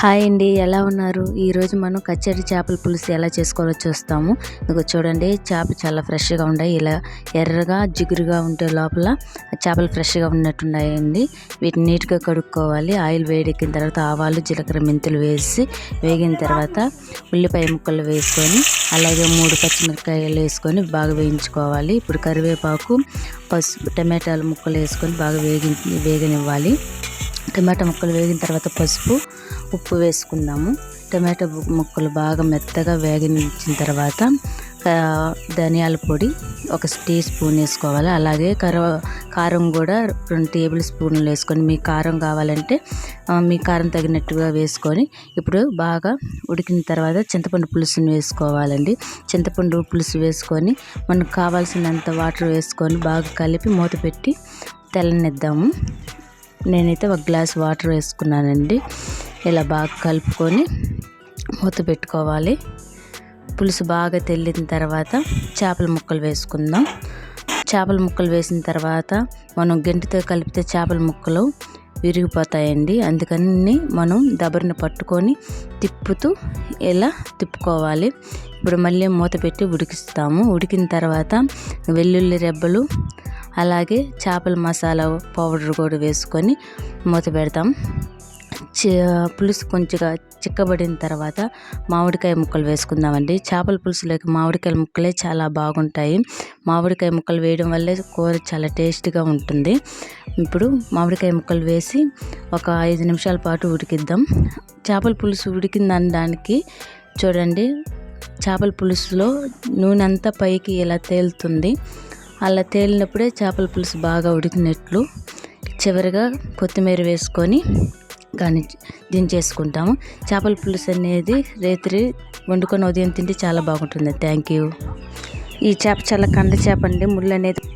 Hi అండి ఎలా ఉన్నారు? ఈరోజు మనం కచ్చరి చేపల పులుసు ఎలా చేసుకోవాలో చూస్తాము. ఇదిగో చూడండి చేప చాలా ఫ్రెష్గా ఉన్నాయి. ఇలా ఎర్రగా జిగురుగా ఉంటే లోపల చేపలు ఫ్రెష్గా ఉన్నట్టున్నాయండి. వీటిని నీట్గా కడుక్కోవాలి. ఆయిల్ వేడెక్కిన తర్వాత ఆవాలు జీలకర్ర మెంతులు వేసి వేగిన తర్వాత ఉల్లిపాయ ముక్కలు వేసుకొని అలాగే మూడు పచ్చిమిరపకాయలు వేసుకొని బాగా వేయించుకోవాలి. ఇప్పుడు కరివేపాకు పసుపు టమాటాలు ముక్కలు వేసుకొని బాగా వేగి వేగనివ్వాలి. టమాటా ముక్కలు వేగిన తర్వాత పసుపు ఉప్పు వేసుకుందాము. టమాటా ముక్కలు బాగా మెత్తగా వేగనిచ్చిన తర్వాత ధనియాల పొడి ఒక టీ స్పూన్ వేసుకోవాలి. అలాగే కర కారం కూడా రెండు టేబుల్ స్పూన్లు వేసుకొని మీ కారం కావాలంటే మీ కారం తగినట్టుగా వేసుకొని ఇప్పుడు బాగా ఉడికిన తర్వాత చింతపండు పులుసుని వేసుకోవాలండి. చింతపండు పులుసు వేసుకొని మనకు కావాల్సినంత వాటర్ వేసుకొని బాగా కలిపి మూత పెట్టి తెల్లనిద్దాము. నేనైతే ఒక గ్లాస్ వాటర్ వేసుకున్నానండి. ఇలా బాగా కలుపుకొని మూత పెట్టుకోవాలి. పులుసు బాగా తెల్లిన తర్వాత చేపల ముక్కలు వేసుకుందాం. చేపల ముక్కలు వేసిన తర్వాత మనం గంటితో కలిపితే చేపల ముక్కలు విరిగిపోతాయండి. అందుకని మనం దబరిని పట్టుకొని తిప్పుతూ ఇలా తిప్పుకోవాలి. ఇప్పుడు మళ్ళీ మూత పెట్టి ఉడికిస్తాము. ఉడికిన తర్వాత వెల్లుల్లి రెబ్బలు అలాగే చేపల మసాలా పౌడర్ కూడా వేసుకొని మూత పెడతాం. పులుసు కొంచెంగా చిక్కబడిన తర్వాత మామిడికాయ ముక్కలు వేసుకుందామండి. చేపల పులుసులోకి మామిడికాయ ముక్కలే చాలా బాగుంటాయి. మామిడికాయ ముక్కలు వేయడం వల్లే కూర చాలా టేస్ట్గా ఉంటుంది. ఇప్పుడు మామిడికాయ ముక్కలు వేసి ఒక ఐదు నిమిషాల పాటు ఉడికిద్దాం. చేపల పులుసు ఉడికిందని దానికి చూడండి చేపల పులుసులో నూనె అంతా పైకి ఇలా తేలుతుంది. అలా తేలినప్పుడే చేపల పులుసు బాగా ఉడికినట్లు చివరిగా కొత్తిమీర వేసుకొని కానీ దించేసుకుంటాము. చేపల పులుసు అనేది రేత్రి వండుకొని ఉదయం తింటే చాలా బాగుంటుంది. థ్యాంక్ యూ ఈ చేప చాలా కండ చేప అండి. ముళ్ళు అనేది